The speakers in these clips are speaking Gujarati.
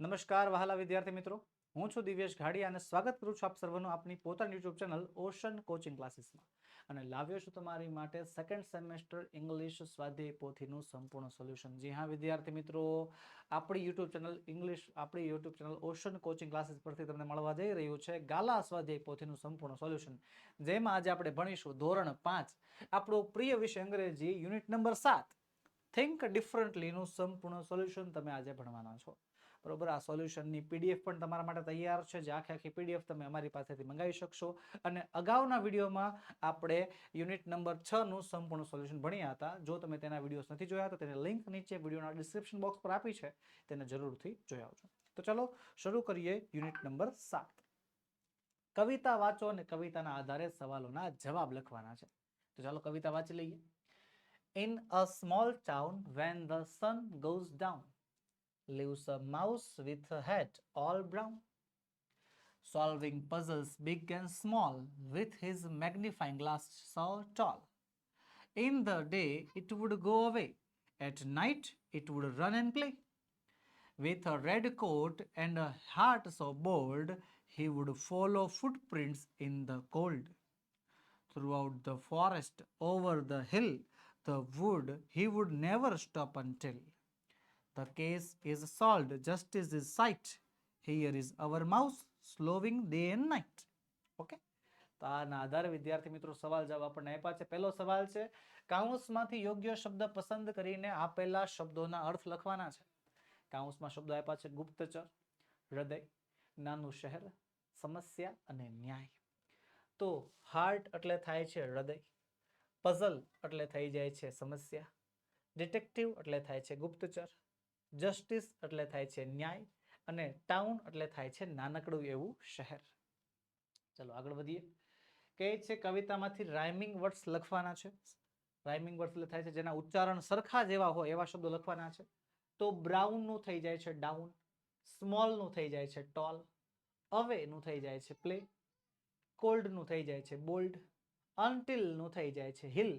નમસ્કાર વહાલા વિદ્યાર્થી મિત્રો. હું છું દિવ્યેશ ઘાડી અને સ્વાગત કરું છું આપ સર્વનું આપની પોતાની યુટ્યુબ ચેનલ ઓશન કોચિંગ ક્લાસીસમાં અને લાવ્યો છું તમારી માટે સેકન્ડ સેમેસ્ટર ઇંગ્લિશ સ્વાધ્યાય પોથીનું સંપૂર્ણ સોલ્યુશન જી હા, વિદ્યાર્થી મિત્રો. આપણી યુટ્યુબ ચેનલ ઇંગ્લિશ આપણી YouTube channel Ocean coaching classes પરથી તમને મળવા જઈ રહ્યું છે ગાલા સ્વાધ્યાય પોથીનું સંપૂર્ણ સોલ્યુશન જેમાં આજે આપણે ભણીશું ધોરણ પાંચ. આપણો પ્રિય વિષય અંગ્રેજી યુનિટ નંબર સાત. થિંક ડિફરન્ટલીનું સંપૂર્ણ સોલ્યુશન તમે આજે ભણવાના છો. બરોબર? આ સોલ્યુશનની પીડીએફ પણ તમારા માટે તૈયાર છે. જે આખી આખી પીડીએફ તમે અમારી પાસેથી મંગાવી શકશો. અને અગાઉના વિડીયોમાં આપણે યુનિટ નંબર છનું સંપૂર્ણ સોલ્યુશન ભણ્યા હતા. જો તમે તેના વિડીયોઝ નથી જોયા તો તેની લિંક નીચે વિડીયોના ડિસ્ક્રિપ્શન બોક્સ પર આપી છે. તેને જરૂરથી જોઈ આવજો. તો ચલો, શરૂ કરીએ યુનિટ નંબર સાત. કવિતા વાંચો અને કવિતાના આધારે સવાલોના જવાબ લખવાના છે. તો ચાલો કવિતા વાંચી લઈએ. In a small town when the sun goes down lives a mouse with a head all brown, solving puzzles big and small with his magnifying glass so tall. In the day it would go away, at night it would run and play. With a red coat and a heart so bold, he would follow footprints in the cold. Throughout the forest, over the hill, the wood, he would never stop until the case is solved, justice is sight. Here is our mouse, slowing day and night. Okay તો આના આધારે વિદ્યાર્થી મિત્રો સવાલ જવાબ આપણને આપ્યા છે. પહેલો સવાલ છે કાઉન્સમાંથી યોગ્ય શબ્દ પસંદ કરીને આપેલા શબ્દોના અર્થ લખવાના છે? કાઉન્સમાં શબ્દો આપ્યા છે ગુપ્તચર હૃદય નાનું શહેર સમસ્યા અને ન્યાય. તો હાર્ટ એટલે થાય છે હૃદય પઝલ એટલે થઈ જાય છે સમસ્યા ડિટેક્ટિવ એટલે થાય છે ગુપ્તચર જસ્ટિસ એટલે થાય છે ન્યાય અને ટાઉન એટલે થાય છે નાનકડું એવું શહેર. ચલો આગળ વધીએ. કહે છે કવિતામાંથી રાઇમિંગ વર્ડ્સ લખવાના છે. રાઇમિંગ વર્ડ્સ એટલે થાય છે જેના ઉચ્ચારણ સરખા જેવા હોય એવા શબ્દો લખવાના છે. તો બ્રાઉનનું થઈ જાય છે ડાઉન, સ્મોલનું થઈ જાય છે ટોલ, અવેનું થઈ જાય છે પ્લે, કોલ્ડનું થઈ જાય છે બોલ્ડ અનટિલનું થઈ જાય છે હિલ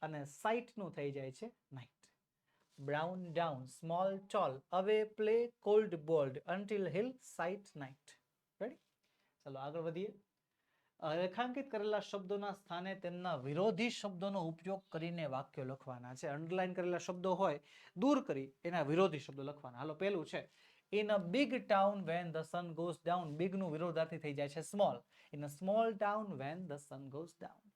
અને સાઇટનું થઈ જાય છે night brown down small tall, away play cold bold until hill side night Ready? ચલો આગળ વધીએ. રેખાંકિત કરેલા શબ્દોના સ્થાને તેમના વિરોધી શબ્દોનો ઉપયોગ કરીને વાક્યો લખવાના છે. અંડરલાઈન કરેલા શબ્દો હોય દૂર કરી એના વિરોધી શબ્દો લખવાના. હાલો પહેલું છે. In a big town when the sun goes down બિગનું વિરોધાર્થી થઈ જાય છે small in a small town when the sun goes down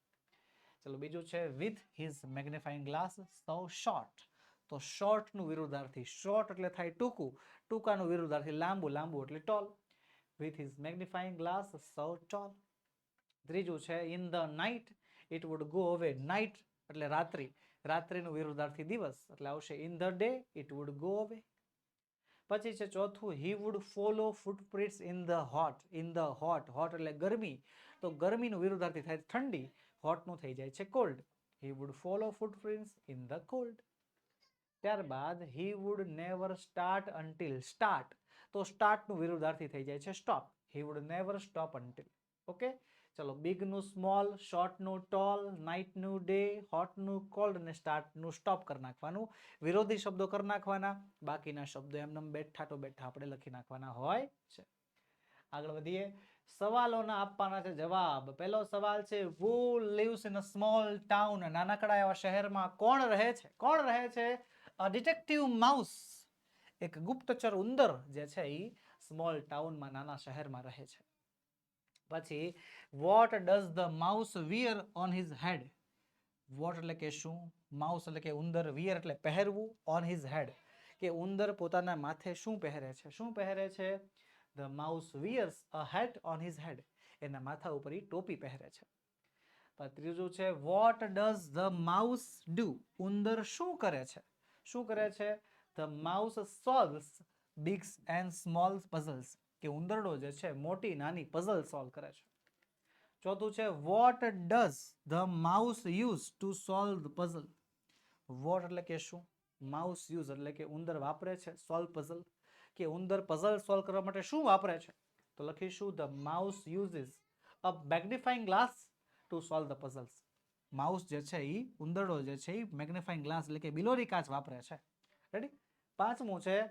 ચલો બીજું છે with his magnifying glass so short તો શોર્ટનું વિરુદ્ધાર્થી, શોર્ટ એટલે થાય ટૂંકું, ટૂંકાનું વિરુદ્ધાર્થી લાંબુ લાંબુ એટલે tall. With his magnifying glass so tall ત્રીજું છે in the night it would go away night એટલે રાત્રિ. રાત્રિનું વિરુદ્ધાર્થી દિવસ, એટલે આવશે in the day it would go away પછી છે, ચોથું he would follow footprints in the hot in the hot hot એટલે ગરમી. તો ગરમીનું વિરુદ્ધાર્થી થાય ઠંડી હોટનું થઈ જાય છે cold he would follow footprints in the cold ત્યારબાદ he would never start until start તો સ્ટાર્ટનું વિરુદ્ધાર્થી થઈ જાય છે stop he would never stop until okay ચલો બિગનું સ્મોલ શોર્ટનું ટોલ નાઇટનું ડે હોટનું કોલ્ડ અને સ્ટાર્ટનું સ્ટોપ કરી નાખવાનું. વિરોધી શબ્દો કરી નાખવાના. બાકીના શબ્દો એમને બેઠા તો બેઠા આપણે લખી નાખવાના હોય છે. આગળ વધીએ. સવાલોના આપવાના છે જવાબ. પહેલો સવાલ છે who lives in a small town નાનકડા એવા શહેરમાં કોણ રહે છે? કોણ રહે છે? ડિટેક્ટિવ માઉસ એક ગુપ્તચર ઉંદર જે છે એ સ્મોલ ટાઉનમાં નાના શહેરમાં રહે છે. પછી what does the mouse wear on his head what એટલે કે શું? માઉસ એટલે કે ઉંદર વિયર એટલે પહેરવું ઓન હિઝ હેડ કે ઉંદર પોતાના માથે શું પહેરે છે? શું પહેરે છે? The mouse wears a hat on his head એના માથા ઉપર ઈ ટોપી પહેરે છે. ત્રીજું છે what does the mouse do ઉંદર શું કરે છે? શું કરે છે? The mouse solves bigs and small puzzles કે ઉંદરડો જે છે, મોટી નાની પઝલ સોલ્વ કરે છે. ચોથું છે what does the mouse use to solve the puzzle what એટલે કે શું? માઉસ યુઝ એટલે કે ઉંદર વાપરે છે સોલ્વ પઝલ કે ઉંદર પઝલ સોલ્વ કરવા માટે શું વાપરે છે? તો લખીશું the mouse uses a magnifying glass to solve the puzzles mouse જે છે એ ઉંદરડો જે છે એ મેગ્નિફાઈંગ ગ્લાસ એટલે કે બિલોરી કાચ વાપરે છે. રેડી પાંચમું છે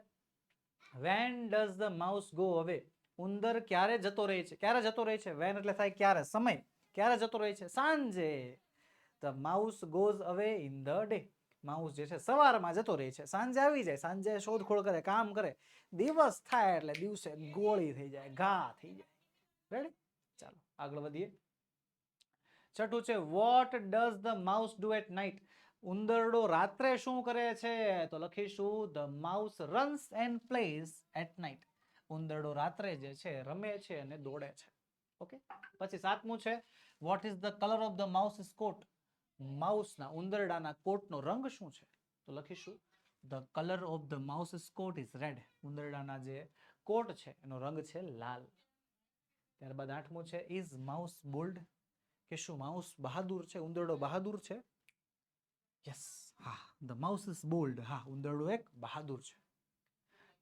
when does the mouse go away ઉંદર ક્યારે જતો રહે છે? ક્યારે જતો રહે છે? વેન એટલે થાય ક્યારે? સમય. ક્યારે જતો રહે છે? સાંજે. The mouse goes away in the day mouse જે છે સવારમાં જતો રહે છે. સાંજે આવી જાય. સાંજે શોધખોળ કરે, કામ કરે. દિવસ થાય એટલે દિવસે ગોળી થઈ જાય, ઘા થઈ જાય. રેડી ચાલો, આગળ વધીએ. છઠ્ઠું છે what does the mouse do at night ઉંદરડો રાત્રે શું કરે છે? તો લખીશું the mouse runs and plays at night ઉંદરડો રાત્રે જે છે, રમે છે અને દોડે છે. ઓકે પછી સાતમું છે what is the colour of the mouse coat માઉસના, ઉંદરડાના કોટનો રંગ શું છે? તો લખીશું the colour of the mouse coat is red ઉંદરડાના જે કોટ છે, એનો રંગ છે લાલ. ત્યારબાદ આઠમું છે ઇઝ માઉસ બોલ્ડ કે શું, માઉસ બહાદુર છે? ઉંદરડો બહાદુર છે? યસ હા ધ માઉસ ઇઝ બોલ્ડ હા, ઉંદરડો એક બહાદુર છે.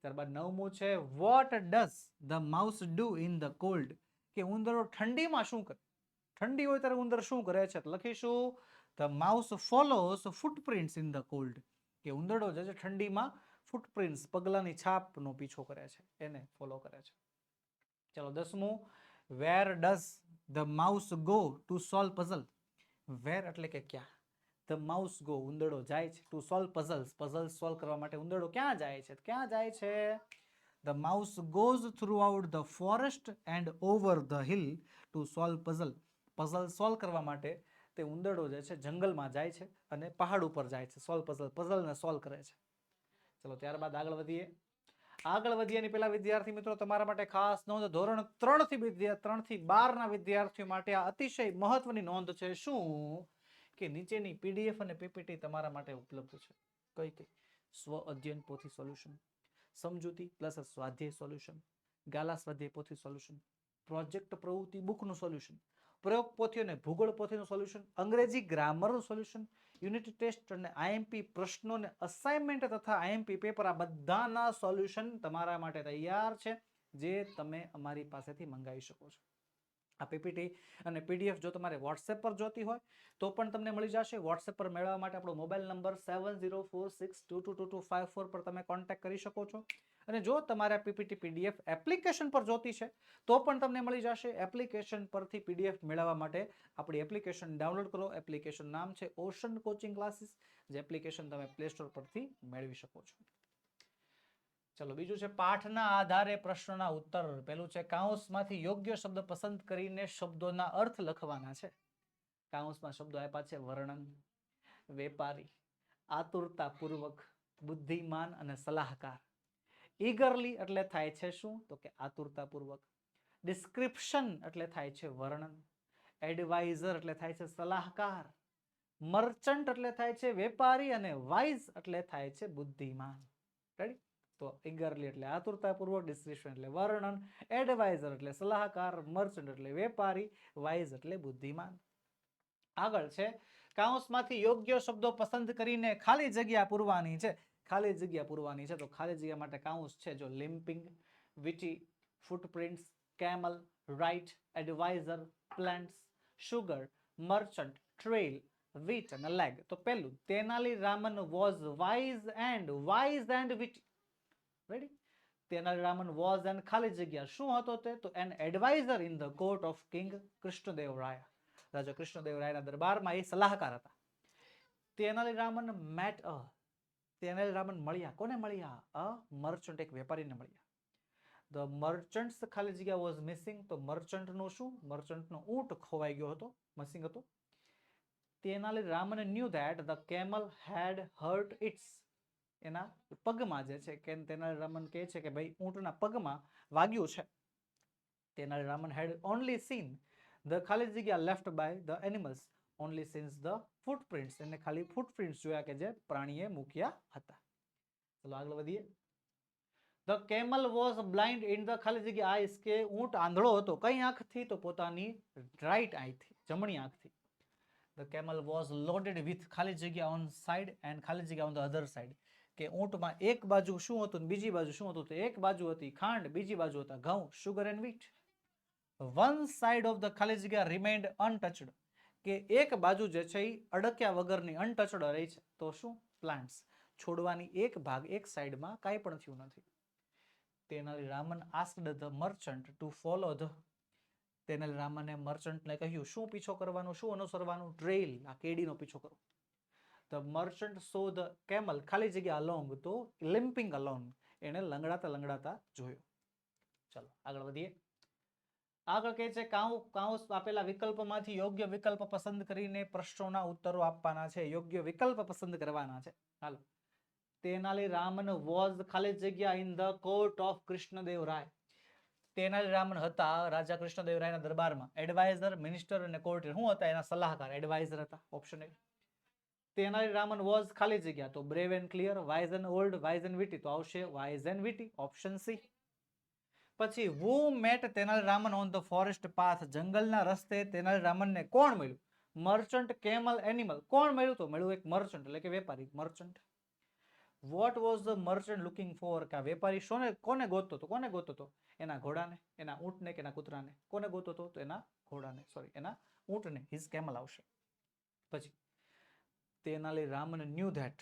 ત્યારબાદ નવમું છે what does the mouse do in the cold કે ઉંદરડો ઠંડીમાં શું કરે? ઠંડી હોય ત્યારે ઉંદર શું કરે છે? લખીશું the mouse follows footprints in the cold કે ઉંદરડો જે છે ઠંડીમાં ફૂટપ્રિન્ટ્સ પગલાની છાપનો પીછો કરે છે, એને ફોલો કરે છે. ચલો દસમું where does the mouse go to solve puzzle where એટલે કે ક્યાં? ધ માઉસ ગો ઉંદરડો જાય છે to solve puzzles puzzle solve કરવા માટે ઉંદરડો ક્યાં જાય છે? ક્યાં જાય છે? The mouse goes throughout the forest and over the hill to solve puzzle puzzle solve કરવા માટે તે ઉંદરડો જે છે જંગલમાં જાય છે અને પહાડ ઉપર જાય છે. સોલ્વ પઝલ પઝલને સોલ્વ કરે છે. ચલો, ત્યારબાદ આગળ વધીએ. આગળ વધીએ એની પહેલા વિદ્યાર્થી મિત્રો, તમારા માટે ખાસ નોંધ, ધોરણ ત્રણથી વિદ્યા ત્રણથી બાર ના વિદ્યાર્થીઓ માટે આ અતિશય મહત્વની નોંધ છે શું? કે નીચેની પીડીએફ અને પીપીટી તમારા માટે ઉપલબ્ધ છે. કઈ કઈ? સ્વ અધ્યયન પોથી સોલ્યુશન, સમજૂતી પ્લસ સ્વાધ્યાય સોલ્યુશન, ગાલા સ્વાધ્યાય પોથી સોલ્યુશન, પ્રોજેક્ટ પ્રવૃત્તિ બુકનું સોલ્યુશન પ્રયોગ પોથી અને ભૂગોળ પોથીનું સોલ્યુશન અંગ્રેજી ગ્રામરનું સોલ્યુશન યુનિટ ટેસ્ટ અને આઈએમપી પ્રશ્નો અને અસાઇનમેન્ટ તથા આઈએમપી પેપર આ બધાના સોલ્યુશન તમારા માટે તૈયાર છે, જે તમે અમારી પાસેથી મંગાવી શકો છો. આ પીપીટી અને પીડીએફ જો તમારે વોટ્સએપ પર જોતી હોય, તો પણ તમને મળી જશે. વોટ્સએપ પર મેળવવા માટે આપણો મોબાઈલ નંબર સેવન પર તમે કોન્ટેક્ટ કરી શકો છો. અને જો તમારે પીપીટી પીડીએફ એપ્લિકેશન પર જોતી છે, તો પણ તમને મળી જશે. એપ્લિકેશન પરથી પીડીએફ મેળવવા માટે આપણી એપ્લિકેશન ડાઉનલોડ કરો. એપ્લિકેશન નામ છે ઓશન કોચિંગ ક્લાસીસ, જે એપ્લિકેશન તમે પ્લે સ્ટોર પરથી મેળવી શકો છો. ચલો, બીજું છે પાઠના આધારે પ્રશ્નોના ઉત્તર. પેલું છે, કાઉન્સમાંથી યોગ્ય શબ્દ પસંદ કરીને શબ્દોના અર્થ લખવાના છે. કાઉન્સમાં શબ્દો આપ્યા છે, વર્ણન, વેપારી, આતુરતાપૂર્વક, બુદ્ધિમાન અને સલાહકાર. ઈગરલી એટલે થાય છે શું? તો કે આતુરતાપૂર્વક. ડિસ્ક્રિપ્શન એટલે થાય છે વર્ણન. એડવાઇઝર એટલે થાય છે સલાહકાર. મર્ચન્ટ એટલે થાય છે વેપારી અને વાઇઝ એટલે થાય છે બુદ્ધિમાન. રેડી તો ઈગરલી એટલે આતુરતાપૂર્વક, ડિસ્ક્રિપ્શન એટલે વર્ણન, એડવાઇઝર એટલે સલાહકાર, મર્ચન્ટ એટલે વેપારી, વાઇઝ એટલે બુદ્ધિમાન. આગળ છે, કાઉન્સમાંથી યોગ્ય શબ્દો પસંદ કરીને ખાલી જગ્યા પૂરવાની છે. ખાલી જગ્યા પૂરવાની છે. તો ખાલી જગ્યા માટે કાઉન્સ છે જો limping, witty, footprints, camel, right, adviser, plants, sugar, merchant trail wheat અને લેગ. તો પહેલું, Tenali Raman was wise and wise and witty. Ready Tenali Raman was and ખાલી જગ્યા શું હતો તે? તો an adviser in the court of king Krishnadeva Raya. રાજા કૃષ્ણદેવ રાયના દરબારમાં એ સલાહકાર હતા. તેનાલી રામન મેટ અ તેનાલી રામન મળ્યા. કોને મળ્યા? અ મર્ચન્ટ એક વેપારીને મળ્યા. ધ મર્ચન્ટ્સ ખાલી જગ્યા વોઝ મિસિંગ તો મર્ચન્ટનું શું? મર્ચન્ટનો ઊંટ ખોવાઈ ગયો હતો મિસિંગ હતો. Tenali Raman knew that the camel had hurt its એના પગમાં જે છે, કે તેનાલી રામન કહે છે કે ભાઈ, ઊંટના પગમાં વાગ્યું છે. Tenali Raman had only seen the ખાલી જગ્યા left by the animals only since the footprints એને ખાલી ફૂટપ્રિન્ટ્સ જોયા કે જે પ્રાણીએ મૂક્યા હતા ચલો આગળ વધીએ the camel was blind in the ખાલી જગ્યા આઈસ કે ઊંટ આંધળો હતો કઈ આંખથી તો પોતાની રાઈટ આંખથી જમણી આંખથી the camel was loaded with ખાલી જગ્યા ઓન સાઈડ એન્ડ ખાલી જગ્યા ઓન ધ અધર સાઈડ કે ઊંટમાં એક બાજુ શું હતું ને બીજી બાજુ શું હતું તો એક બાજુ હતી ખાંડ બીજી બાજુ હતા ઘઉં sugar and wheat one side of the ખાલી જગ્યા રિમેન્ડ અનટચડ કે એક બાજુ જે છે એ અડક્યા વગરની અનટચડ રહી છે. તો શું? પ્લાન્ટ્સ. છોડવાની એક ભાગ એક સાઈડમાં કાંઈ પણ થયું નથી. Tenali Raman asked the merchant to follow the Tenali રામને મર્ચન્ટને કહ્યું, શું પીછો કરવાનું? શું અનુસરવાનું? ટ્રેલ આ કેડીનો પીછો કરો. The merchant saw the camel ખાલી જગ્યા અલોંગ તો લિમ્પિંગ અલોંગ એને લંગડાતા લંગડાતા જોયો. ચલો, આગળ વધીએ. આગળ કહે છે, કાઉ કાઉસ આપેલા વિકલ્પમાંથી યોગ્ય વિકલ્પ પસંદ કરીને પ્રશ્નોના ઉત્તરો આપવાના છે. યોગ્ય વિકલ્પ પસંદ કરવાના છે. હાલો. તેનાલી રામન વોઝ ખાલી જગ્યા in the court of Krishnadeva Raya Tenali Raman હતા રાજા કૃષ્ણદેવ રાયના દરબારમાં. એડવાઇઝર, મિનિસ્ટર અને કોર્ટ. શું હતા એના સલાહકાર, એડવાઇઝર હતા. Option A. Tenali Raman was ખાલી જગ્યા. તો brave and clear wise and old wise and witty તો આવશે wise and witty option C. પછી who met Tenali Raman on the forest path, જંગલના રસ્તે તેનાલી રામનને કોણ મળ્યું? Merchant camel animal. કોણ મળ્યું તો? મળ્યું એક મર્ચન્ટ, એટલે કે વેપારી, merchant. What was the merchant looking for કે વેપારી શોને, કોને ગોતતો હતો? કોને ગોતતો હતો? એના ઘોડાને, એના ઊંટને કે એના કૂતરાને? કોને ગોતતો હતો? તો એના ઘોડાને સોરી એના ઊંટને. હિઝ કેમલ આવશે. પછી તેનાલી રામન ન્યૂ ધેટ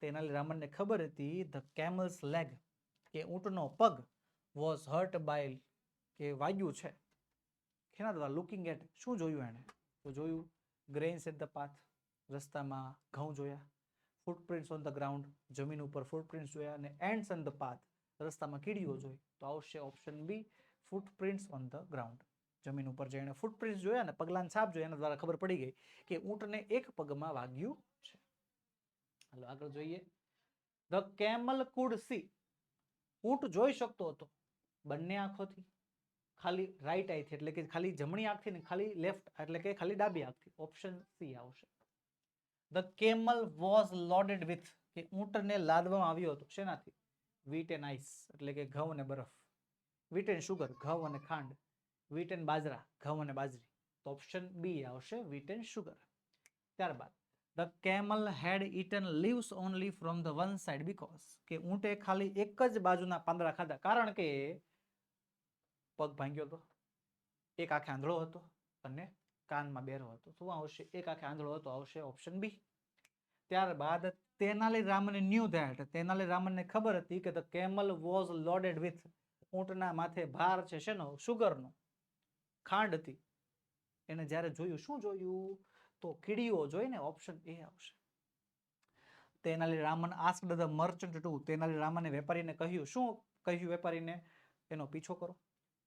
તેનાલી રામનને ખબર હતી ધ કેમલ્સ લેગ કે ઊંટનો પગ વોઝ હર્ટ બાય કે વાગ્યું છે. એના દ્વારા લુકિંગ એટ શું જોયું એણે? તો જોયું ગ્રેન્સ એટ ધ પાથ રસ્તામાં ઘઉં જોયા ફૂટપ્રિન્ટ્સ ઓન ધ ગ્રાઉન્ડ જમીન ઉપર ફૂટપ્રિન્ટ્સ જોયા અને એન્ડ્સ ઓન ધ પાથ રસ્તામાં કીડીઓ જોઈ. તો આવશે option B footprints on the ground જમીન ઉપર જઈને ફૂટપ્રિન્ટ્સ જોયા અને પગલાંની છાપ જોઈ એના દ્વારા ખબર પડી ગઈ કે ઊંટને એક પગમાં વાગ્યું છે. હાલો, આગળ જોઈએ. ધ કેમલ કુડ સી ઊંટ જોઈ શકતો હતો. બંને આંખોથી. ખાલી રાઈટ આઈથી એટલે કે ખાલી જમણી આંખથી ને ખાલી લેફ્ટ એટલે કે ખાલી ડાબી આંખથી. ઓપ્શન સી આવશે. The camel was loaded with કે ઊંટને લાદવામાં આવ્યો હતો. શેનાથી? વીટ એન્ડ આઈસ એટલે કે ઘઉં અને બરફ. વીટ એન્ડ શુગર ઘઉં અને ખાંડ. વીટ એન્ડ બાજરા, ઘઉં અને બાજરી. તો ઓપ્શન બી આવશે વીટ એન્ડ શુગર ત્યારબાદ the camel had eaten leaves only from the one side because કે ઊંટે ખાલી એક જ બાજુના પાંદડા ખાધા. કારણ કે પગ ભાંગ્યો હતો એક આંખે આંધળો હતો અને કાનમાં બેરો હતો. શું આવશે? એક આંખે આંધળો હતો, આવશે ઓપ્શન બી ત્યારબાદ તેનાલી રામને ન્યૂ ધેટ તેનાલી રામને ખબર હતી કે the camel was loaded with ઊંટના માથે ભાર છે શેનો? શુગરનો ખાંડ હતી. એને જ્યારે જોયું, શું જોયું? તો કીડીઓ જોઈને ઓપ્શન એ આવશે. Tenali Raman asked the merchant to Tenali રામને વેપારીને કહ્યું, શું કહ્યું વેપારીને? એનો પીછો કરો.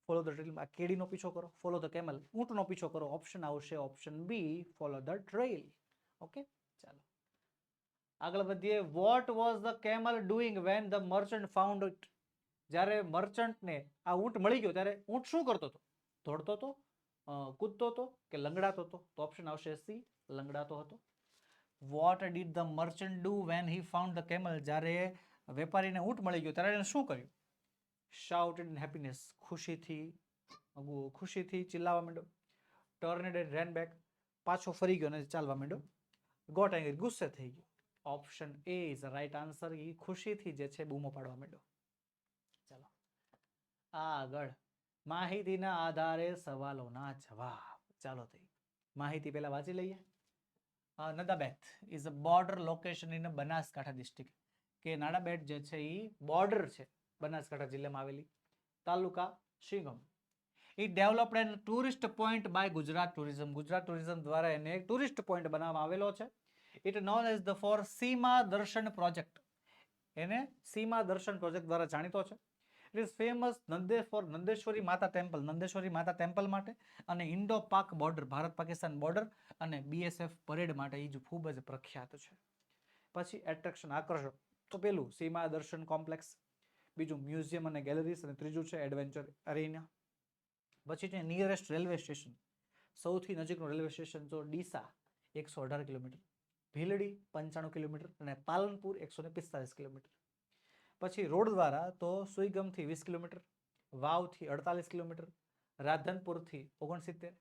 ફોલો ધ ટ્રેલ આ કેડીનો પીછો કરો ફોલો ધ કેમલ ઊંટનો પીછો કરો. ઓપ્શન આવશે option B follow the trail okay ચાલો. આગળ વધીએ. What was the camel doing when the merchant found it જ્યારે મર્ચન્ટને આ ઊંટ મળી ગયો, ત્યારે ઊંટ શું કરતો હતો? દોડતો હતો કૂદતો હતો કે લંગડાતો હતો? તો ઓપ્શન આવશે સી લંગડાતો હતો. What did the merchant do when he found the camel જ્યારે વેપારીને ઊંટ મળી ગયો, ત્યારે એને શું કર્યું? શાઉટેડ ઇન હેપીનેસ ખુશીથી ખુશીથી ચિલ્લાવા માંડ્યો ટર્નેડ રેન બેક પાછો ફરી ગયો અને ચાલવા માંડ્યો ગોટ એંગરી ગુસ્સે થઈ ગયો option A is right answer A ખુશીથી જે છે બૂમો પાડવા માંડ્યો ચાલો આગળ માહિતીના આધારે સવાલોના જવાબ ચાલો થઈ માહિતી પહેલા વાંચી લઈએ Nadabet is a border location in Banaskantha district કે નાડાબેટ જે છે એ બોર્ડર છે બનાસકાંઠા જિલ્લામાં આવેલી taluka Suigam. A developed an tourist point by Gujarat tourism Gujarat tourism દ્વારા એને ટુરિસ્ટ પોઈન્ટ બનાવવામાં આવેલો છે. It known as the for Seema Darshan project એને સીમા દર્શન પ્રોજેક્ટ દ્વારા જાણીતો છે. It is famous નંદે for Nandeshwari Mata temple Nandeshwari Mata temple માટે અને Indo Pak border Bharat Pakistan border અને બીએસએફ પરેડ માટે એ જ ખૂબ જ પ્રખ્યાત છે. પછી એટ્રેક્શન આકર્ષક તો પેલું સીમા દર્શન કોમ્પ્લેક્સ બીજું મ્યુઝિયમ અને ગેલેરીઝ અને ત્રીજું છે એડવેન્ચર અરેના પછી છે નિયરેસ્ટ રેલવે સ્ટેશન. સૌથી નજીકનું રેલવે સ્ટેશન જો ડીસા એકસો અઢાર કિલોમીટર, ભીલડી પંચાણું કિલોમીટર અને પાલનપુર એકસો ને પિસ્તાલીસ કિલોમીટર. પછી રોડ દ્વારા તો સુઈગમથી વીસ કિલોમીટર, વાવથી અડતાલીસ કિલોમીટર, રાધનપુરથી ઓગણસિત્તેર,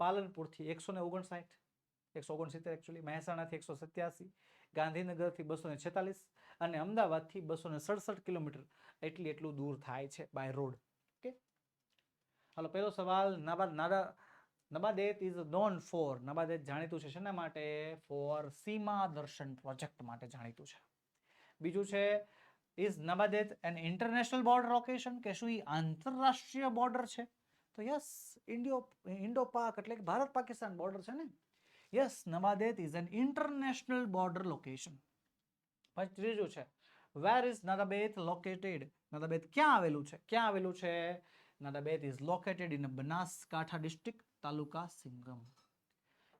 પાલનપુરથી એકસો ને ઓગણસાઠ, એકસો ઓગણસિત્તેર એકચ્યુઅલી મહેસાણાથી એકસો સત્યાસી, ગાંધીનગરથી બસો ને છેતાલીસ અને અમદાવાદથી બસો ને સડસઠ કિલોમીટર એટલી એટલું દૂર થાય છે બાય રોડ ઓકે હાલો, પહેલો સવાલ નાબાદ નાદા Nadabet is known for Nadabet જાણીતું છે શેના માટે? ફોર સીમા દર્શન પ્રોજેક્ટ માટે જાણીતું છે. બીજું છે is Nadabet an international border location કે શું એ આંતરરાષ્ટ્રીય બોર્ડર છે? તો યસ ઇન્ડિયો, ઇન્ડો પાક એટલે કે ભારત પાકિસ્તાન બોર્ડર છે ને? Yes Nadabet is an international border location પછી ત્રીજું છે વેર ઇઝ નદાબેત લોકેટેડ નદાબેત ક્યાં આવેલું છે? ક્યાં આવેલું છે? Nadabet is located in Banaskantha district taluka Suigam.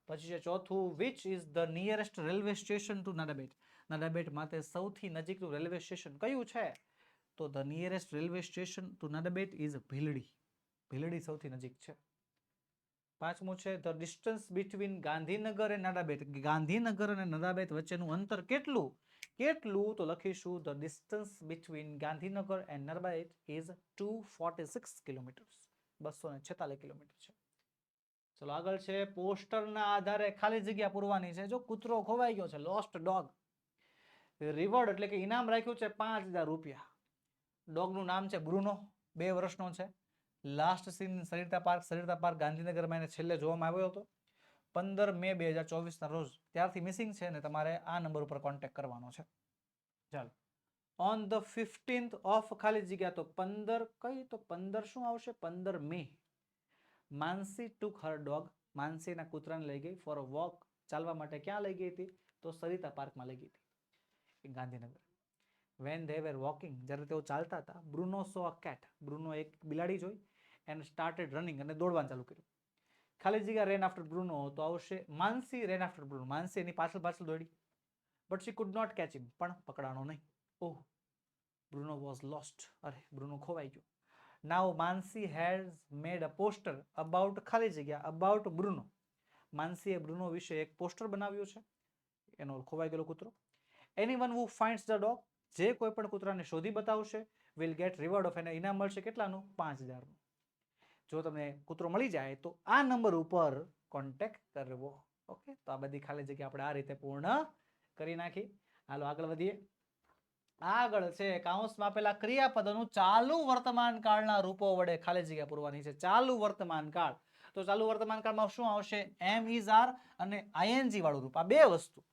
પછી છે ચોથું which is the nearest railway station to Nadabet Nadabet માટે સૌથી નજીકનું રેલવે સ્ટેશન કયું છે? તો the nearest railway station to Nadabet is Bhildi. Bhildi સૌથી નજીક છે. પાંચમું છે ધ ડિસ્ટન્સ બિટવીન ગાંધીનગર અને નડાબેટ ગાંધીનગર અને નડાબેટ વચ્ચેનું અંતર કેટલું? કેટલું તો લખીશું? The distance between Gandhinagar and Narmada is two forty six kilometres બસો ને છેતાલીસ કિલોમીટર છે. ચલો આગળ છે. પોસ્ટરના આધારે ખાલી જગ્યા પૂરવાની છે. જો કૂતરો ખોવાઈ ગયો છે લોસ્ટ ડોગ રિવોર્ડ એટલે કે ઇનામ રાખ્યું છે પાંચ હજાર રૂપિયા. ડોગનું નામ છે બ્રુનો. બે વર્ષનો છે. Last seen Sarita park Sarita park ગાંધીનગરમાં એને છેલ્લે જોવામાં આવ્યો હતો. પંદર મે બે હજાર ચોવીસના રોજ ત્યારથી મિસિંગ છે ને તમારે આ નંબર ઉપર કોન્ટેક્ટ કરવાનો છે. ચાલો. ઓન ધ ફિફ્ટીન્થ ઓફ ખાલી જગ્યા તો પંદર, કઈ તો પંદર શું આવશે? પંદર મે. માનસી ટુક હર ડોગ માનસીના કૂતરાને લઈ ગઈ ફોર અ વોક ચાલવા માટે ક્યાં લઈ ગઈ હતી? તો સરિતા પાર્કમાં લઈ ગઈ હતી. Gandhinagar. When they were walking જ્યારે તેઓ ચાલતા હતા, Bruno saw a cat Bruno એક બિલાડી જોઈ એન્ડ સ્ટાર્ટેડ રનિંગ અને દોડવાનું ચાલુ કર્યું. ખાલી જગ્યા રેન આફ્ટર બ્રુનો તો આવશે માનસી રેન આફ્ટર બ્રુનો માનસી એની પાછળ પાછળ દોડી but she could not catch him પણ પકડાણો નહીં ઓહ બ્રુનો વોઝ લોસ્ટ અરે બ્રુનો ખોવાઈ ગયો now Mansi has made a poster about ખાલી જગ્યા અબાઉટ બ્રુનો માનસીએ બ્રુનો વિશે એક પોસ્ટર બનાવ્યું છે એનો ખોવાઈ ગયેલો કૂતરો એની one who finds the dog જે કોઈ પણ કૂતરાને શોધી બતાવશે વિલ ગેટ રિવોર્ડ ઓફ એને ઇનામ મળશે કેટલાનું પાંચ હજારનું જો તમને કૂતરો મળી જાય, તો આ નંબર ઉપર કોન્ટેક્ટ કરવો. ઓકે? તો આ બધી ખાલી જગ્યા આપણે આ રીતે પૂર્ણ કરી નાખી. હાલો, આગળ વધીએ. આગળ છે કાઉન્સમાં પેલા ક્રિયાપદોનું ચાલુ વર્તમાન કાળના રૂપો વડે ખાલી જગ્યા પૂરવાની છે. ચાલુ વર્તમાન કાળ. તો ચાલુ વર્તમાન કાળમાં શું આવશે? એમ ઇઝ આર અને આઈએનજી વાળું રૂપ. આ બે વસ્તુ.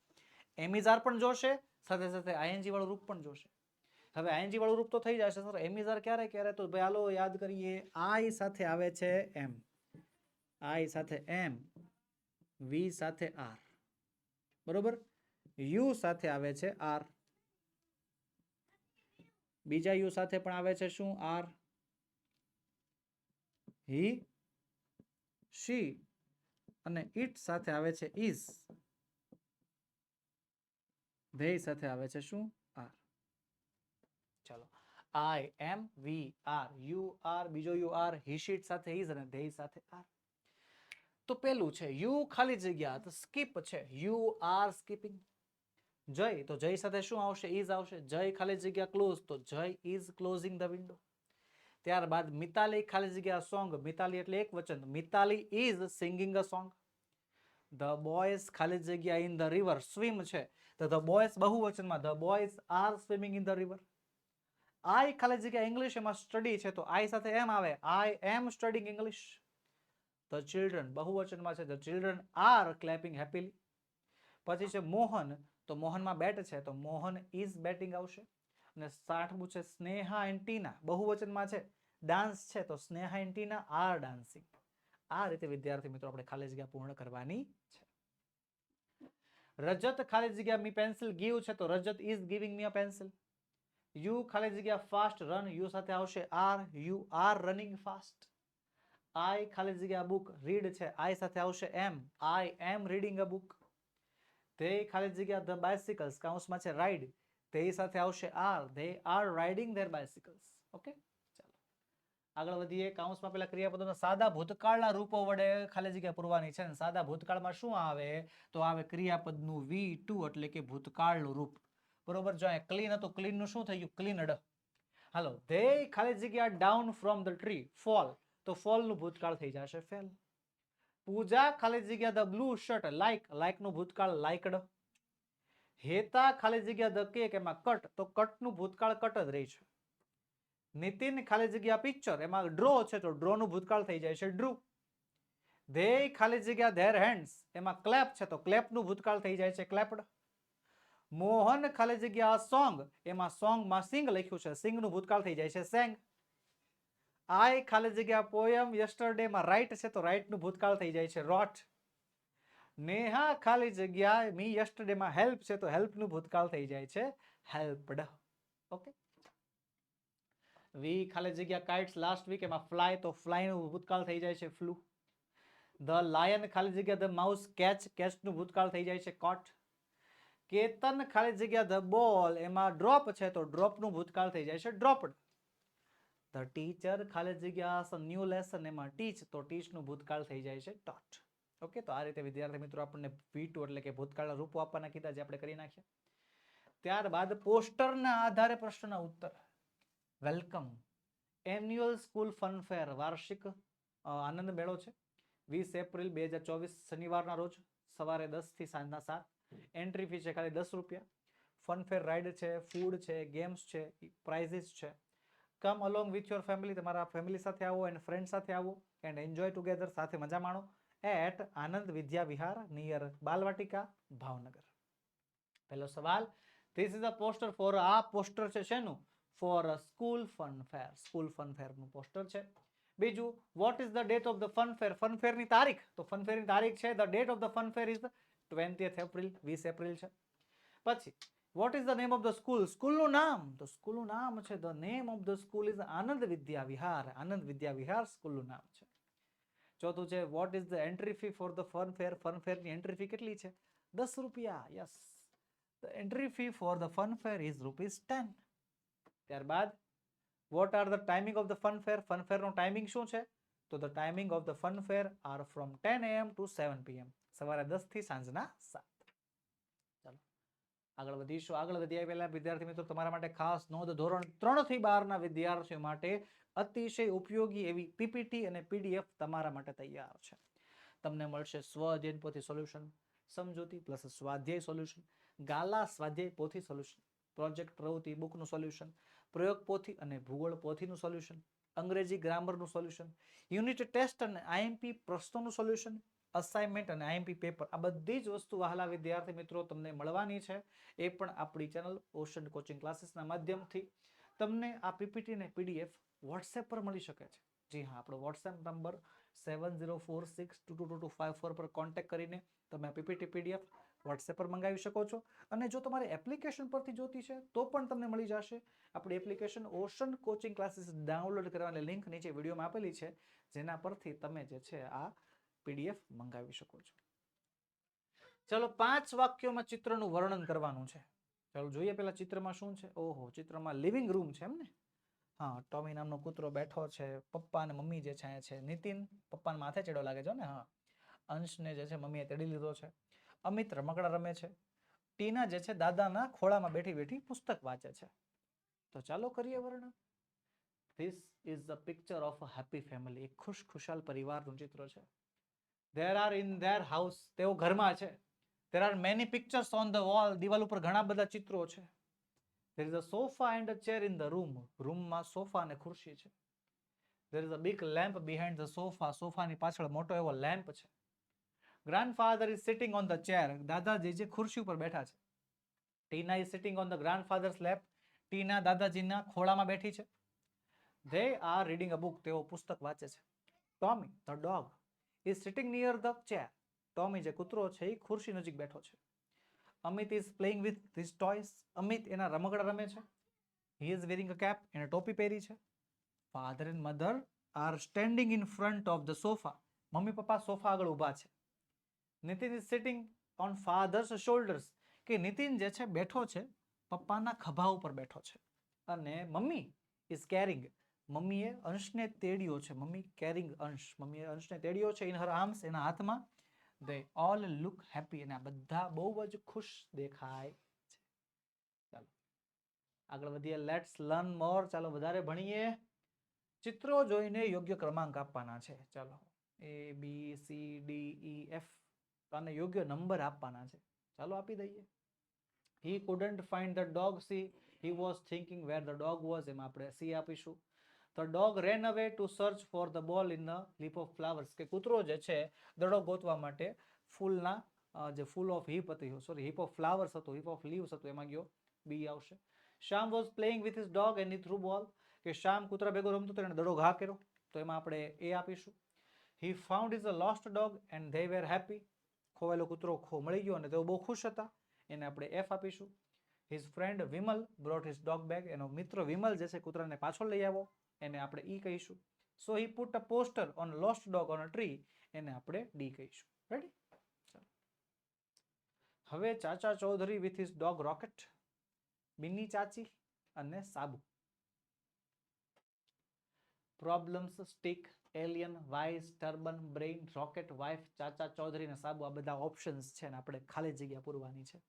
એમ ઇઝ આર પણ જોશે, સાથે સાથે આઈએનજી વાળું રૂપ પણ જોશે. હવે આઈએનજી વાળું રૂપ તો થઈ જશે, સર. એમ ઇઝ ક્યારે ક્યારે? તો ભાઈ, હાલો, યાદ કરીએ. આઈ સાથે આવે છે એમ. આઈ સાથે એમ. વી સાથે આર. બરોબર? યુ સાથે આવે છે આર. બીજા યુ સાથે પણ આવે છે શું? આર. હી, શી અને ઇટ સાથે આવે છે ઇઝ ધેય સાથે આવે છે શું? ચાલો. I am we are you are બીજો યુ આર હી સાથે ઇઝ અને ધેય સાથે આર તો પેલું છે યુ ખાલી જગ્યા, તો સ્કીપ છે. યુ આર સ્કીપિંગ જય, તો જય સાથે શું આવશે? ઇઝ આવશે. જય ખાલી જગ્યા ક્લોઝ તો જય ઇઝ ક્લોઝિંગ ધ વિન્ડો ત્યારબાદ મિતાલી ખાલી જગ્યા સોંગ મિતાલી એટલે એક વચન. Mitali is singing a song the boys ખાલી જગ્યા ઇન ધ રિવર સ્વિમ છે. તો the boys બહુવચનમાં the boys are swimming in the river I ખાલી જગ્યા ઇંગ્લિશ એમાં સ્ટડી છે તો આઈ સાથે એમ આવે. I am studying English the children બહુવચનમાં છે the children are clapping happily પછી છે, મોહન. તો મોહનમાં બેટ છે, તો મોહન ઇઝ બેટિંગ આવશે. અને સાઠમું છે, સ્નેહા એન્ડ ટીના. બહુવચનમાં છે ડાન્સ છે, તો Sneha and Tina are dancing આ રીતે વિદ્યાર્થી મિત્રો આપણે ખાલી જગ્યા પૂર્ણ કરવાની છે. રજત ખાલી જગ્યા મી પેન્સિલ ગીવ છે, તો Rajat is giving me a pencil you ખાલી જગ્યા ફાસ્ટ રન યુ સાથે આવશે are you are running fast I ખાલી જગ્યા બુક રીડ છે આઈ સાથે આવશે એમ આઈ એમ રીડિંગ અ બુક તે ખાલી જગ્યા ધ બાયસિકલ્સ કાઉન્સમાં છે રાઈડ તે સાથે આવશે are they are riding their bicycles okay ચાલો. આગળ વધીએ કાઉન્સમાં પેલા ક્રિયાપદોના સાદા ભૂતકાળના રૂપો વડે ખાલી જગ્યા પૂરવાની છે. ને સાદા ભૂતકાળમાં શું આવે? તો આવે ક્રિયાપદનું વી ટુ એટલે કે ભૂતકાળનું રૂપ. બરોબર? જો અહીંયા ક્લીન હતું ક્લીનનું શું થઈ ગયું ક્લીનડ હાલો ધે ખાલી જગ્યા down from the tree fall તો ફોલનું ભૂતકાળ થઈ જશે ફેલ પૂજા ખાલી જગ્યા ધ બ્લુ શર્ટ લાઇક લાઇકનું ભૂતકાળ લાઇકડ હેતા ખાલી જગ્યા ધ કેક એમાં કટ તો કટનું ભૂતકાળ કટ જ રહી છે. નીતિન ખાલી જગ્યા પિક્ચર એમાં ડ્રો છે, તો ડ્રોનું ભૂતકાળ થઈ જાય છે ડ્રુ ધે ખાલી જગ્યા ધેર હેન્ડ્સ એમાં ક્લેપ છે, તો ક્લેપનું ભૂતકાળ થઈ જાય છે ક્લેપડ મોહન ખાલી જગ્યા સોંગ, એમાં સોંગમાં સિંગ લખ્યું છે. સિંગનું ભૂતકાળ થઈ જાય છે. સેંગ. આઈ ખાલી જગ્યા પોયમ યસ્ટરડે માં રાઈટ છે તો રાઈટનું ભૂતકાળ થઈ જાય છે. રોટ. નેહા ખાલી જગ્યા મી યસ્ટરડે માં હેલ્પ છે તો હેલ્પનું ભૂતકાળ થઈ જાય છે. હેલ્પડ. ઓકે. વી ખાલી જગ્યા કાઇટ્સ લાસ્ટ વીક, એમાં ફ્લાય તો ફ્લાયનું ભૂતકાળ થઈ જાય છે. ફ્લુ. ધ લાયન ખાલી જગ્યા ધ માઉસ કેચ કેચનું ભૂતકાળ થઈ જાય છે. કોટ. કેતન ખાલી જગ્યા ધ બોલ, એમાં ડ્રોપ છે તો ડ્રોપનું ભૂતકાળ થઈ જાય છે, ડ્રોપડ. ધ ટીચર ખાલી જગ્યા ન્યૂ લેસન, એમાં ટીચ, તો ટીચનું ભૂતકાળ થઈ જાય છે, ટોટ. ઓકે, તો આ રીતે વિદ્યાર્થી મિત્રો આપણને V2 એટલે કે ભૂતકાળના રૂપો આપવાના કીધા જે આપણે કરી નાખ્યા. ત્યારબાદ પોસ્ટરના આધારે પ્રશ્નના ઉત્તર. વેલકમ. એન્યુઅલ સ્કૂલ ફનફેર, વાર્ષિક આનંદ મેળો છે. વીસ એપ્રિલ બે હજાર ચોવીસ, શનિવારના રોજ સવારે દસથી સાંજના સાત. એન્ટ્રી ફી છે ખાલી દસ રૂપિયા. ફન ફેર રાઇડ છે ફૂડ છે ગેમ્સ છે પ્રાઇઝીસ છે. Come along with your family તમારા ફેમિલી સાથે આવો એન્ડ ફ્રેન્ડ સાથે આવો એન્ડ એન્જોય ટુગેધર સાથે મજા માણો. At Anand Vidya Vihar near Balvatika, Bhavnagar. પહેલો સવાલ this is a poster for આ પોસ્ટર છે શેનું? For school fun fair school fun ફેરનું poster છે. બીજું what is the date of the fun fair fun ફેરની તારીખ? તો ફન ફેરની તારીખ છે the date of the fun fair is twentieth April વીસ એપ્રિલ છે. પછી what is the name of the school સ્કૂલનું નામ? તો સ્કૂલનું નામ છે the name of the school is Anand Vidya Vihar Anand Vidya Vihar સ્કૂલનું નામ છે. ચોથું છે what is the entry fee for the fun fair fun ફેરની entry fee કેટલી છે? દસ રૂપિયા yes the entry fee for the fun fair is rupees ten ત્યારબાદ what are the timing of the fun fair fun ફેરનો timing શું છે? તો the timing of the fun fair are from ten AM to seven PM સવારે દસથી સાંજના સાત. ચાલો, આગળ વધીશું. આગળ વધ્યા પહેલા વિદ્યાર્થી મિત્રો, તમારા માટે ખાસ નોંધ, ધોરણ ત્રણથી બારના વિદ્યાર્થીઓ માટે અતિશય ઉપયોગી એવી પીપીટી અને પીડીએફ તમારા માટે તૈયાર છે. તમને મળશે સ્વ અધ્યયન પોથી સોલ્યુશન, સમજૂતી પ્લસ સ્વાધ્યાય સોલ્યુશન, ગાલા સ્વાધ્યાય પોથી સોલ્યુશન, પ્રોજેક્ટ પ્રવૃત્તિ બુકનું સોલ્યુશન, પ્રયોગ પોથી અને ભૂગોળ પોથીનું સોલ્યુશન, અંગ્રેજી ગ્રામરનું સોલ્યુશન, યુનિટ ટેસ્ટ અને આઈએમપી પ્રશ્નોનું સોલ્યુશન અસાઇનમેન્ટ અને આઈએમપી પેપર આ બધી જ વસ્તુ વહાલા વિદ્યાર્થી મિત્રો તમને મળવાની છે. એ પણ આપણી ચેનલ ઓશન કોચિંગ ક્લાસીસના માધ્યમથી. તમને આ પીપીટી ને પીડીએફ વોટ્સએપ પર મળી શકે છે. જી હા, આપણો WhatsApp number seven zero four six two two two two five four પર કોન્ટેક્ટ કરીને તમે આ પીપીટી પીડીએફ વોટ્સએપ પર મંગાવી શકો છો. અને જો તમારે એપ્લિકેશન પરથી જોતી છે, તો પણ તમને મળી જશે. આપણી application Ocean coaching classes download કરવાની લિંક નીચે વિડીયોમાં આપેલી છે. જેના પરથી તમે જે છે આ પીડીએફ મંગાવી શકો છો. ચલો પાંચ વાક્યોમાં ચિત્રનું વર્ણન કરવાનું છે. ચાલો જોઈએ પેલા ચિત્રમાં શું છે? ઓહો, ચિત્રમાં લિવિંગ રૂમ છે એમ ને? હા, ટોમી નામનો કૂતરો બેઠો છે, પપ્પા અને મમ્મી જે છે છે, નીતિન, પપ્પાને માથે ચડો લાગે છે ને? હા. અંશને જે છે મમ્મીએ તેડી લીધો છે. અમિત રમકડા રમે છે. ટીના જે છે દાદાના ખોળામાં બેઠી બેઠી પુસ્તક વાંચે છે. તો ચાલો કરીએ વર્ણન. This is the picture of a happy family એક ખુશ ખુશાલ પરિવારનું ચિત્ર છે. There are in their house તેઓ ઘરમાં છે. There are many pictures on the wall દિવાલ ઉપર ઘણા બધા ચિત્રો છે. There is a sofa and a chair in the room રૂમમાં સોફા અને ખુરશી છે. There is a big lamp behind the sofa સોફાની પાછળ મોટો એવો લેમ્પ છે. Grandfather is sitting on the chair દાદાજી જે ખુરશી ઉપર બેઠા છે. Tina is sitting on the grandfather's lap Tina દાદાજીના ખોળામાં બેઠી છે. They are reading a book તેઓ પુસ્તક વાંચે છે. Tommy the dog is sitting near the chair Tommy જે કૂતરો છે એ ખુરશી નજીક બેઠો છે. Amit is playing with this toys Amit એના રમકડા રમે છે. He is wearing a cap એને ટોપી પહેરી છે. Father and mother are standing in front of the sofa mummy papa sofa આગળ ઊભા છે. Nitin is sitting on father's shoulders કે નીતિન જે છે, બેઠો છે, પપ્પાના ખભા ઉપર બેઠો છે. અને મમ્મી ઇઝ કેરિંગ મમ્મીએ અંશને તેડ્યો છે. મમ્મી કેરિંગ અંશ. મમ્મીએ અંશને તેડ્યો છે ઇન હર આર્મ્સ એના હાથમાં. દે ઓલ લુક હેપી અને આ બધા બહુ જ ખુશ દેખાય છે. ચાલો. આગળ વધીએ. લેટ્સ લર્ન મોર ચાલો, વધારે ભણીએ. ચિત્રો જોઈને યોગ્ય ક્રમાંક આપવાના છે. ચાલો. A B C D E F અને યોગ્ય નંબર આપવાના છે. ચાલો, આપી દઈએ. He couldn't find the dog C he was thinking where the dog was એમાં આપણે સી આપીશું. The dog ran away to search for the ball in the heap of flowers કે કૂતરો જે છે, દડો ગોતવા માટે ફૂલના જે ફૂલ ઓફ હિપ હતી સોરી હિપ ઓફ ફ્લાવર્સ હતું હિપ ઓફ લીવ્સ હતું, એમાં ગયો, બી આવશે. Shyam was playing with his dog and he threw ball કે શ્યામ કૂતરા ભેગો રમતો હતો, એને દડો ઘા કર્યો. તો એમાં આપણે એ આપીશું. He found is a lost dog and they were happy ખોવાયેલો કૂતરો ખો મળી ગયો અને તેઓ બહુ ખુશ હતા. એને આપણે એફ આપીશું. His friend Vimal brought his dog back એનો મિત્ર વિમલ જે છે, કૂતરાને પાછો લઈ આવ્યો. એને આપણે ઈ કહીશું. So he put a poster on lost dog on a tree એને આપણે ડી કહીશું. રેડી હવે Chacha Chaudhary with his dog Rocket Binny Chachi અને Sabu. Problems stick alien wise turban brain Rocket wife Chacha Chaudhary અને સાબુ આ બધા ઓપ્શન્સ છે ને આપણે ખાલી જગ્યા પૂરવાની છે.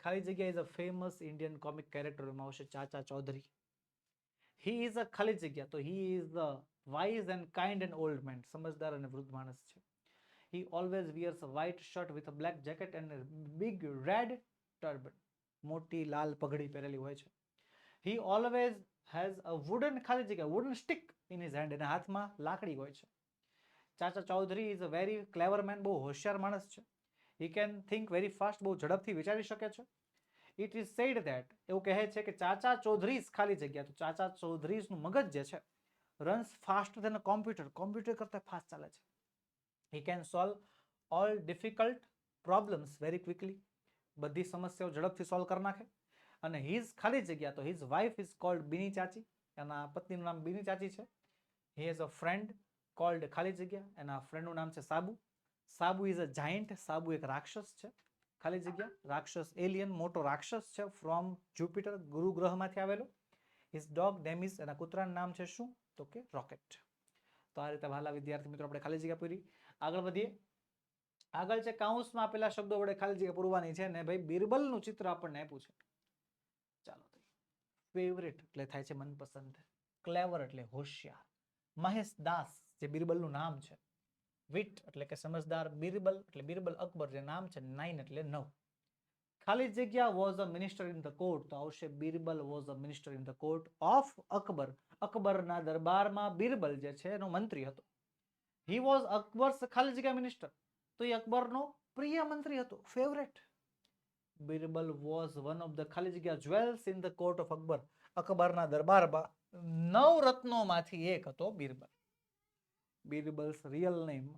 ખાલી જગ્યા is a famous Indian comic કેરેક્ટરમાં આવશે Chacha Chaudhary. He is a ખાલી જગ્યા તો he is the wise and kind and old man સમજદાર અને વૃદ્ધ માણસ છે he always wears white shirt with a black jacket and big red turban મોટી લાલ પગડી પહેરેલી હોય છે he always has a wooden ખાલી જગ્યા wooden stick in his hand એના હાથમાં લાકડી હોય છે Chacha Chaudhary is a very clever man બહુ હોશિયાર માણસ છે he can think very fast બહુ ઝડપથી વિચારી શકે છે. ઇટ ઇઝ સેડ ધેટ એવું કહે છે કે ચાચા ચૌધરીઝ ખાલી જગ્યા, તો ચાચા ચૌધરીઝનું મગજ જે છે runs fast then computer computer કરતાં ફાસ્ટ ચાલે છે. He can solve all difficult problems very quickly બધી સમસ્યાઓ ઝડપથી સોલ્વ કરી નાખે. અને હિઝ ખાલી જગ્યા, તો his wife is called Binny Chachi એના પત્નીનું નામ બિની ચાચી છે. He has a friend called ખાલી જગ્યા, એના ફ્રેન્ડનું નામ છે સાબુ. સાબુ ઇઝ અ જાયન્ટ સાબુ એક રાક્ષસ છે. ખાલી જગ્યા? રાક્ષસ એલિયન મોટો રાક્ષસ છે ફ્રોમ જુપિટર ગુરુ ગ્રહમાંથી આવેલો હિઝ ડોગ ડેમિસ એના કૂતરાનું નામ છે શું? તો કે રોકેટ તો આ રીતે વહાલા વિદ્યાર્થી મિત્રો, આપણે ખાલી જગ્યા પૂરી. આગળ વધીએ. આગળ છે કાઉન્સમાં આપેલા શબ્દો વડે ખાલી જગ્યા પૂરવાની છે ને ભાઈ, બિરબલનું ચિત્ર આપણને આપ્યું છે. ચાલો ફેવરેટ એટલે થાય છે મનપસંદ. ક્લેવર એટલે હોશિયાર. મહેશ દાસ જે બિરબલનું નામ છે. વિટ એટલે કે સમજદાર બિરબલ એટલે બિરબલ અકબર જે નામ છે, નાઇન એટલે નવ. ખાલી જગ્યા was a minister in the court તો આવશે Birbal was a minister in the court of Akbar. અકબરના દરબારમાં બિરબલ જે છે, એનો મંત્રી હતો. હી વોઝ અકબર્સ ખાલી જગ્યા મિનિસ્ટર તો એ અકબરનો પ્રિય મંત્રી હતો favourite Birbal was one of the ખાલી જગ્યા jewels in the court of Akbar. અકબરના દરબારમાં નવ રત્નોમાંથી એક હતો બિરબલ. બિરબલ્સ રિયલ નેમ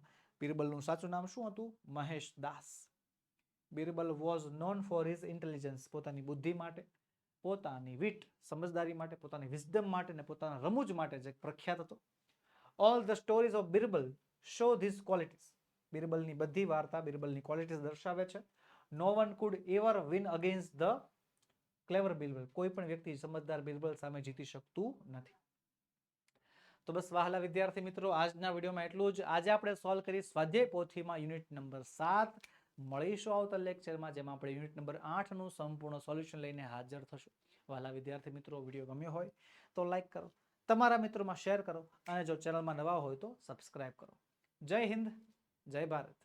બિરબલનું સાચું નામ શું હતું? Mahesh Das. Birbal was known for his intelligence પોતાની બુદ્ધિ માટે, પોતાની વિટ સમજદારી માટે, પોતાની વિઝડમ માટે ને પોતાના રમૂજ માટે જે પ્રખ્યાત હતો. All the stories of Birbal show these qualities બિરબલની બધી વાર્તા બિરબલની ક્વોલિટીઝ દર્શાવે છે. No one could ever win against the clever Birbal કોઈ પણ વ્યક્તિ સમજદાર બિરબલ સામે જીતી શકતું નથી. તો બસ વહાલા વિદ્યાર્થી મિત્રો, આજના વિડીયોમાં એટલું જ. આજે આપણે સોલ્વ કરી સ્વાધ્યાય પોથીમાં યુનિટ નંબર સાત. મળીશું આવતા લેક્ચરમાં જેમાં આપણે યુનિટ નંબર આઠનું સંપૂર્ણ સોલ્યુશન લઈને હાજર થશું. વહાલા વિદ્યાર્થી મિત્રો, વીડિયો ગમ્યો હોય તો લાઈક કરો. તમારા મિત્રોમાં શેર કરો. અને જો ચેનલમાં નવા હોય તો સબસ્ક્રાઈબ કરો. જય હિન્દ, જય ભારત.